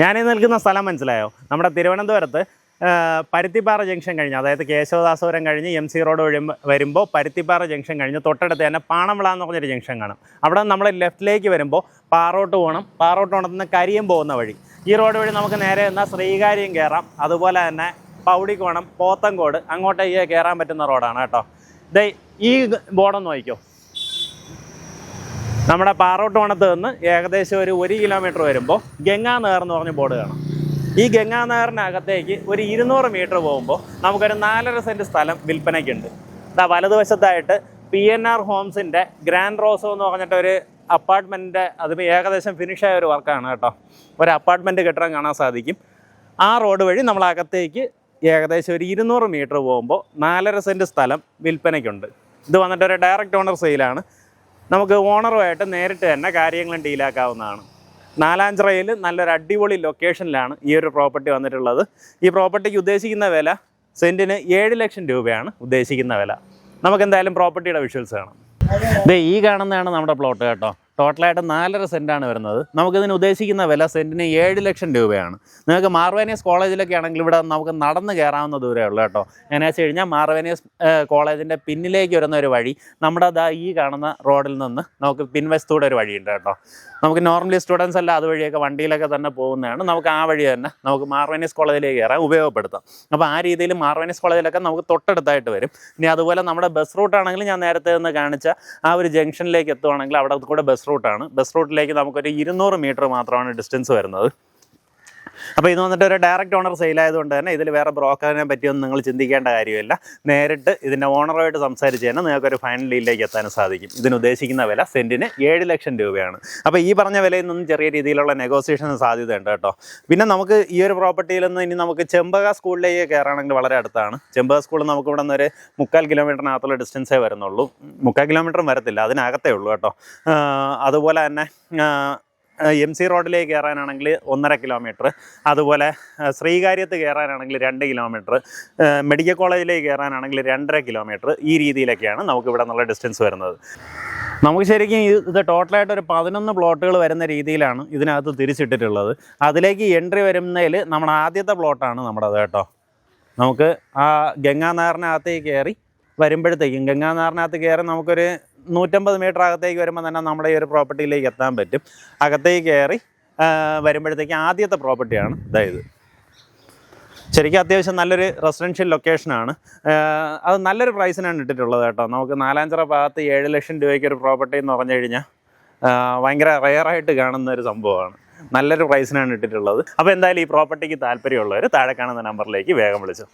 ഞാനീ നിൽക്കുന്ന സ്ഥലം മനസ്സിലായോ? നമ്മുടെ തിരുവനന്തപുരത്ത് പരുത്തിപ്പാറ ജംഗ്ഷൻ കഴിഞ്ഞ്. അതായത് കേശവദാസപുരം കഴിഞ്ഞ് എം സി റോഡ് വഴി വരുമ്പോൾ പരുത്തിപ്പാറ ജംഗ്ഷൻ കഴിഞ്ഞ് തൊട്ടടുത്ത് തന്നെ പാണവിള എന്ന് പറഞ്ഞൊരു ജംഗ്ഷൻ കാണും. അവിടെ നമ്മൾ ലെഫ്റ്റിലേക്ക് വരുമ്പോൾ പാറോട്ട് പോകണം പാറോട്ട് പോകണത്തിന് കരിയും പോകുന്ന വഴി. ഈ റോഡ് വഴി നമുക്ക് നേരെ എന്നാൽ ശ്രീകാര്യം കയറാം അതുപോലെ തന്നെ പൗടിക്കോണം പോത്തങ്കോട് അങ്ങോട്ടേക്ക് കയറാൻ പറ്റുന്ന റോഡാണ് കേട്ടോ. ദേ ഈ ബോർഡൊന്ന് നോക്കിക്കോ. നമ്മുടെ പാറോട്ടുവണത്ത് നിന്ന് ഏകദേശം ഒരു ഒരു കിലോമീറ്റർ വരുമ്പോൾ ഗംഗാ ഗംഗാനഗർ എന്ന് പറഞ്ഞ ബോർഡ് കാണാം. ഈ ഗംഗാ ഗംഗാനഗറിനകത്തേക്ക് ഒരു ഇരുന്നൂറ് മീറ്റർ പോകുമ്പോൾ നമുക്കൊരു നാലര സെന്റ് സ്ഥലം വിൽപ്പനയ്ക്കുണ്ട്. ഇതാ വലതുവശത്തായിട്ട് പി എൻ ആർ ഹോംസിന്റെ ഗ്രാൻഡ് റോസോ എന്ന് പറഞ്ഞിട്ട് ഒരു അപ്പാർട്ട്മെന്റിന്റെ അത് ഏകദേശം ഫിനിഷായ ഒരു വർക്കാണ് കേട്ടോ. ഒരു അപ്പാർട്ട്മെന്റ് കെട്ടിടം കാണാൻ സാധിക്കും. ആ റോഡ് വഴി നമ്മൾ അകത്തേക്ക് ഏകദേശം ഒരു ഇരുന്നൂറ് മീറ്റർ പോകുമ്പോൾ നാലര സെന്റ് സ്ഥലം വിൽപ്പനയ്ക്കുണ്ട്. ഇത് വന്നിട്ട് ഒരു ഡയറക്റ്റ് ഓണർ സെയിലാണ് നമുക്ക് ഓണറുമായിട്ട് നേരിട്ട് തന്നെ കാര്യങ്ങളും ഡീലാക്കാവുന്നതാണ്. നാലാഞ്ചിറയിൽ നല്ലൊരു അടിപൊളി ലൊക്കേഷനിലാണ് ഈ ഒരു പ്രോപ്പർട്ടി വന്നിട്ടുള്ളത്. ഈ പ്രോപ്പർട്ടിക്ക് ഉദ്ദേശിക്കുന്ന വില സെന്റിന് ഏഴ് ലക്ഷം രൂപയാണ് ഉദ്ദേശിക്കുന്ന വില. നമുക്ക് എന്തായാലും പ്രോപ്പർട്ടിയുടെ വിഷ്വൽസ് കാണാം. ദേ ഈ കാണുന്നതാണ് നമ്മുടെ പ്ലോട്ട് കേട്ടോ. ടോട്ടലായിട്ട് നാലര സെന്റാണ് വരുന്നത്. നമുക്കിതിന് ഉദ്ദേശിക്കുന്ന വില സെന്റിന് ഏഴ് ലക്ഷം രൂപയാണ്. നിങ്ങൾക്ക് മാർവേനിയസ് കോളേജിലൊക്കെ ആണെങ്കിൽ ഇവിടെ നമുക്ക് നടന്ന് കയറാവുന്ന ദൂരമേ ഉള്ളൂ കേട്ടോ. എന്നു വെച്ച് കഴിഞ്ഞാൽ മാർവേനിയസ് കോളേജിന്റെ പിന്നിലേക്ക് വരുന്ന ഒരു വഴി നമ്മുടെ ദാ ഈ കാണുന്ന റോഡിൽ നിന്ന് നമുക്ക് പിൻവശത്തൂടെ ഒരു വഴിയുണ്ട് കേട്ടോ. നമുക്ക് നോർമലി സ്റ്റുഡൻസ് എല്ലാം അതുവഴിയൊക്കെ വണ്ടിയിലൊക്കെ തന്നെ പോകുന്നതാണ്. നമുക്ക് ആ വഴി തന്നെ നമുക്ക് മാർവേനിയസ് കോളേജിലേക്ക് കയറാൻ ഉപയോഗപ്പെടുത്താം. അപ്പോൾ ആ രീതിയിൽ മാർവേനിയസ് കോളേജിലൊക്കെ നമുക്ക് തൊട്ടടുത്തായിട്ട് വരും. ഇനി അതുപോലെ നമ്മുടെ ബസ് റൂട്ടാണെങ്കിൽ ഞാൻ നേരത്തെ നിന്ന് കാണിച്ച ആ ഒരു ജംഗ്ഷനിലേക്ക് എത്തുവാണെങ്കിൽ അവിടെ കൂടെ ബസ് റൂട്ടാണ്. ബസ് റൂട്ടിലേക്ക് നമുക്കൊരു ഇരുന്നൂറ് മീറ്റർ മാത്രമാണ് ഡിസ്റ്റൻസ് വരുന്നത്. അപ്പോൾ ഇത് വന്നിട്ട് ഒരു ഡയറക്റ്റ് ഓണർ സെയിൽ ആയതുകൊണ്ട് തന്നെ ഇതിൽ വേറെ ബ്രോക്കറിനെ പറ്റിയൊന്നും നിങ്ങൾ ചിന്തിക്കേണ്ട കാര്യമില്ല. നേരിട്ട് ഇതിന്റെ ഓണറുമായിട്ട് സംസാരിച്ച് തന്നെ നിങ്ങൾക്ക് ഒരു ഫൈനൽ ഡീലിലേക്ക് എത്താനും സാധിക്കും. ഇതിന് ഉദ്ദേശിക്കുന്ന വില സെന്റിന് ഏഴ് ലക്ഷം രൂപയാണ്. അപ്പോൾ ഈ പറഞ്ഞ വിലയിൽ നിന്നും ചെറിയ രീതിയിലുള്ള നെഗോസിയേഷൻ സാധ്യതയുണ്ട് കേട്ടോ. പിന്നെ നമുക്ക് ഈ ഒരു പ്രോപ്പർട്ടിയിൽ നിന്ന് ഇനി നമുക്ക് ചെമ്പക സ്കൂളിലേക്ക് കയറാണെങ്കിൽ വളരെ അടുത്താണ്. ചെമ്പക സ്കൂൾ നമുക്ക് ഇവിടെ നിന്ന് ഒരു മുക്കാൽ കിലോമീറ്ററിനകത്തുള്ള ഡിസ്റ്റൻസേ വരുന്നുള്ളൂ. മുക്കാൽ കിലോമീറ്ററും വരത്തില്ല. അതിനകത്തേ ഉള്ളൂ കേട്ടോ. അതുപോലെ തന്നെ എം സി റോഡിലേക്ക് കയറാനാണെങ്കിൽ ഒന്നര കിലോമീറ്റർ അതുപോലെ ശ്രീകാര്യത്ത് കയറാനാണെങ്കിൽ രണ്ട് കിലോമീറ്റർ മെഡിക്കൽ കോളേജിലേക്ക് കയറാനാണെങ്കിൽ രണ്ടര കിലോമീറ്റർ ഈ രീതിയിലൊക്കെയാണ് നമുക്ക് ഇവിടെ നിന്നുള്ള ഡിസ്റ്റൻസ് വരുന്നത്. നമുക്ക് ശരിക്കും ഇത് ഇത് ടോട്ടലായിട്ട് ഒരു പതിനൊന്ന് പ്ലോട്ടുകൾ വരുന്ന രീതിയിലാണ് ഇതിനകത്ത് തിരിച്ചിട്ടിട്ടുള്ളത്. അതിലേക്ക് എൻട്രി വരുന്നതിൽ നമ്മുടെ ആദ്യത്തെ പ്ലോട്ടാണ് നമ്മുടെ അത് കേട്ടോ. നമുക്ക് ആ ഗംഗാനാറിനകത്തേക്ക് കയറി വരുമ്പോഴത്തേക്കും ഗംഗാനാറിനകത്ത് കയറി നമുക്കൊരു നൂറ്റമ്പത് മീറ്റർ അകത്തേക്ക് വരുമ്പോൾ തന്നെ നമ്മുടെ ഈ ഒരു പ്രോപ്പർട്ടിയിലേക്ക് എത്താൻ പറ്റും. അകത്തേക്ക് കയറി വരുമ്പോഴത്തേക്ക് ആദ്യത്തെ പ്രോപ്പർട്ടിയാണ് അതായത് ശരിക്കും അത്യാവശ്യം നല്ലൊരു റെസിഡൻഷ്യൽ ലൊക്കേഷനാണ് അത് നല്ലൊരു പ്രൈസിനാണ് ഇട്ടിട്ടുള്ളത് കേട്ടോ. നമുക്ക് നാലാഞ്ചിറ ഭാഗത്ത് ഏഴ് ലക്ഷം രൂപയ്ക്ക് ഒരു പ്രോപ്പർട്ടി എന്ന് പറഞ്ഞു കഴിഞ്ഞാൽ ഭയങ്കര റെയറായിട്ട് കാണുന്ന ഒരു സംഭവമാണ്. നല്ലൊരു പ്രൈസിനാണ് ഇട്ടിട്ടുള്ളത്. അപ്പോൾ എന്തായാലും ഈ പ്രോപ്പർട്ടിക്ക് താല്പര്യമുള്ളവർ താഴെ കാണുന്ന നമ്പറിലേക്ക് വേഗം വിളിച്ചു.